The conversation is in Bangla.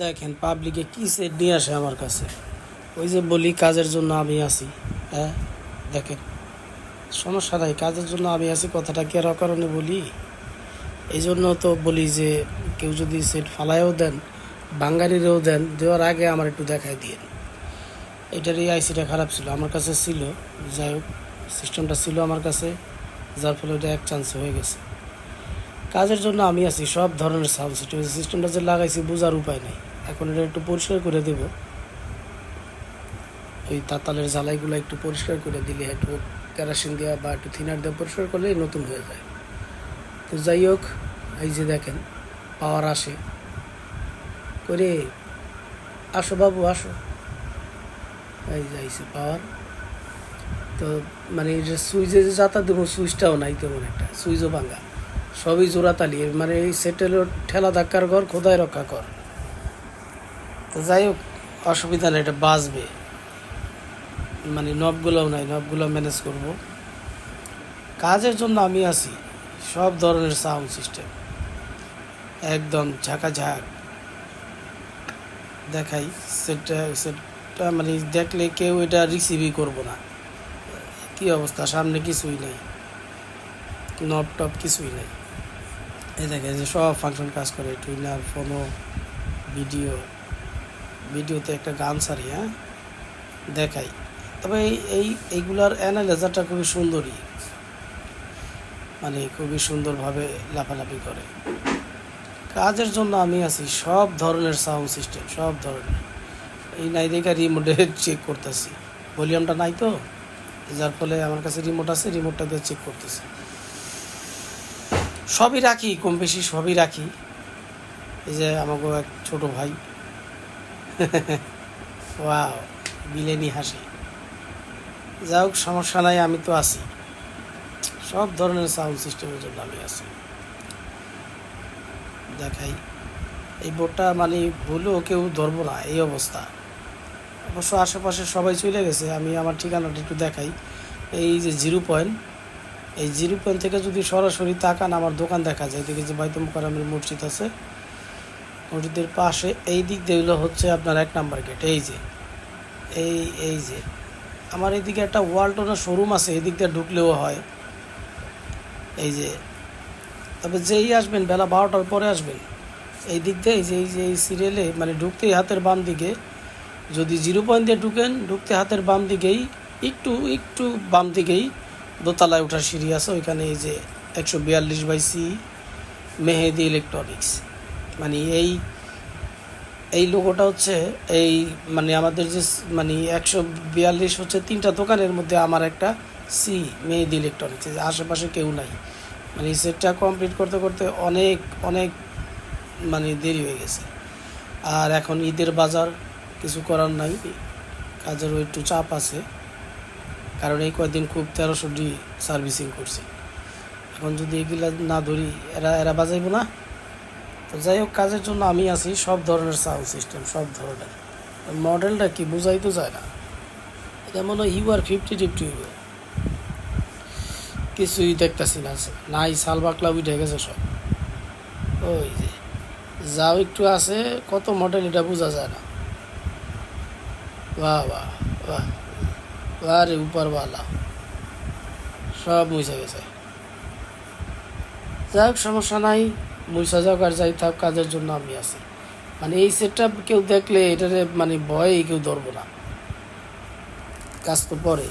দেখেন পাবলিকে কি সেট নিয়ে আসে আমার কাছে? ওই যে বলি, কাজের জন্য আমি আছি। হ্যাঁ দেখেন, সমস্যা নাই, কাজের জন্য আমি আছি, কথাটা কি আর কারণে বলি? এই জন্য তো বলি যে, কেউ যদি সেট ফালায়ও দেন বাঙালিরেও দেন, দেওয়ার আগে আমার একটু দেখাই দিয়ে এটার এই আইসিটা খারাপ ছিল, আমার কাছে ছিল। যাই হোক সিস্টেমটা ছিল আমার কাছে, যার ফলে ওটা এক চান্স হয়ে গেছে। কাজের জন্য আমি আছি, সব ধরনের সাউন্ড সিস্টেম সিস্টেমটা যে লাগাইছি বোঝার উপায় নেই। এখন এটা একটু পরিষ্কার করে দেব। ওই তাতালের জ্বালাইগুলো একটু পরিষ্কার করে দিলে একটু কেরাসিন দেওয়া বা একটু থিনার দেওয়া পরিষ্কার করলেই নতুন হয়ে যায়। তো যাই হোক, এই যে দেখেন পাওয়ার আসে। করে আসো বাবু, আসো। এই যে আইসে পাওয়ার তো মানে সুইচে যে যাতা দেবো সুইচটাও নাই তেমন একটা। সুইচও ভাঙা। সবই জোড়াতালি মানে এই সেটেল ঠেলা ধাক্কার ঘর খোদায় রক্ষা কর। তো যাই হোক, অসুবিধা নেই, এটা বাঁচবে। মানে নবগুলোও নাই নবগুলো ম্যানেজ করব। কাজের জন্য আমি আছি, সব ধরনের সাউন্ড সিস্টেম একদম ঝাঁকাঝাঁক। দেখাই, সেটটা সেটটা মানে দেখলে কেউ এটা রিসিভই করব না। কি অবস্থা, সামনে কিছুই নেই। নব টপ কিছুই নেই। এই দেখে যে সব ফাংশন কাজ করে টুইনার ফোনো ভিডিও ভিডিওতে একটা গান সারি হ্যাঁ? দেখাই। তবে এই এইগুলার অ্যানালাইজারটা খুবই সুন্দরই মানে খুবই সুন্দরভাবে লাফালাফি করে। কাজের জন্য আমি আছি, সব ধরনের সাউন্ড সিস্টেম সব ধরনের। এই নাই দেখা রিমোটে চেক করতেছি। ভলিউমটা নাই তো, যার ফলে আমার কাছে রিমোট আছে রিমোটটা দিয়ে চেক করতেছি। সবই রাখি, কম বেশি সবই রাখি। এই যে আমাকে এক ছোট ভাই। ওয়াও, বিলেনি হাসি। যা হোক সমস্যা নাই, আমি তো আছি। সব ধরনের সাউন্ড সিস্টেমের জন্য আমি আছি। দেখাই। এই বোর্ডটা মানে ভুলেও কেউ ধরবো না, এই অবস্থা। অবশ্য আশেপাশে সবাই চলে গেছে, আমি আমার ঠিকানাটা একটু দেখাই। এই যে জিরো পয়েন্ট এই জিরো পয়েন্ট থেকে যদি সরাসরি তাকান, আমার দোকান দেখা যায়। দেখি যে বাইতুল মোকারামের মসজিদ আছে, মসজিদের পাশে এই দিক দিয়ে হচ্ছে আপনার এক নাম্বার গেট এই যে, এই এই যে। আমার এইদিকে একটা ওয়ালটনের শোরুম আছে এই দিক দিয়ে ঢুকলেও হয়। এই যে, তবে যেই আসবেন, বেলা বারোটার পরে আসবেন। এই দিক দিয়ে এই যে এই যে, এই সিরিয়ালে মানে ঢুকতেই হাতের বাম দিকে, যদি জিরো পয়েন্ট দিয়ে ঢুকেন, ঢুকতে হাতের বাম দিকেই, একটু একটু বাম দিকেই দোতলায় ওঠার সিঁড়ি আছে, ওইখানে এই যে একশো বিয়াল্লিশ বাই সি, মেহেদি ইলেকট্রনিক্স মানে এই এই লোগোটা হচ্ছে এই মানে আমাদের যে মানে একশো বিয়াল্লিশ হচ্ছে তিনটা দোকানের মধ্যে আমার একটা সি মেহেদি ইলেকট্রনিক্স আশেপাশে কেউ নাই। মানে সেটটা কমপ্লিট করতে করতে অনেক অনেক মানে দেরি হয়ে গেছে। আর এখন ঈদের বাজার কিছু করার নাই, কাজেরও একটু চাপ আছে। কারণ এই কয়েকদিন খুব তেরোশো ডি সার্ভিসিং করছি। এখন যদি এগুলা না ধরি, এরা এরা বাজাইবো না? তো যাই হোক, কাজের জন্য আমি আছি, সব ধরনের সাউন্ড সিস্টেম সব ধরনের। মডেলটা কি বোঝাই তো যায় না। এটা মনে হয় ইউআর ফিফটি ফিফটি হইব কিছুই দেখতেছি না, নাই সাল বাকলা উঠে গেছে সব। ওই যে, যাও একটু আছে, কত মডেল এটা বোঝা যায় না। বাহ বাহ বাহ। বাহ রে উপরওয়ালা। সব মুছে গেছে। যাই হোক সমস্যা নাই। মুছা যাক আর যাই থাক, কাজের জন্য আমি আছি। মানে এই সেটটা কেউ দেখলে এটারে মানে ভয়ে কেউ ধরবো না। কাজ তো পরে।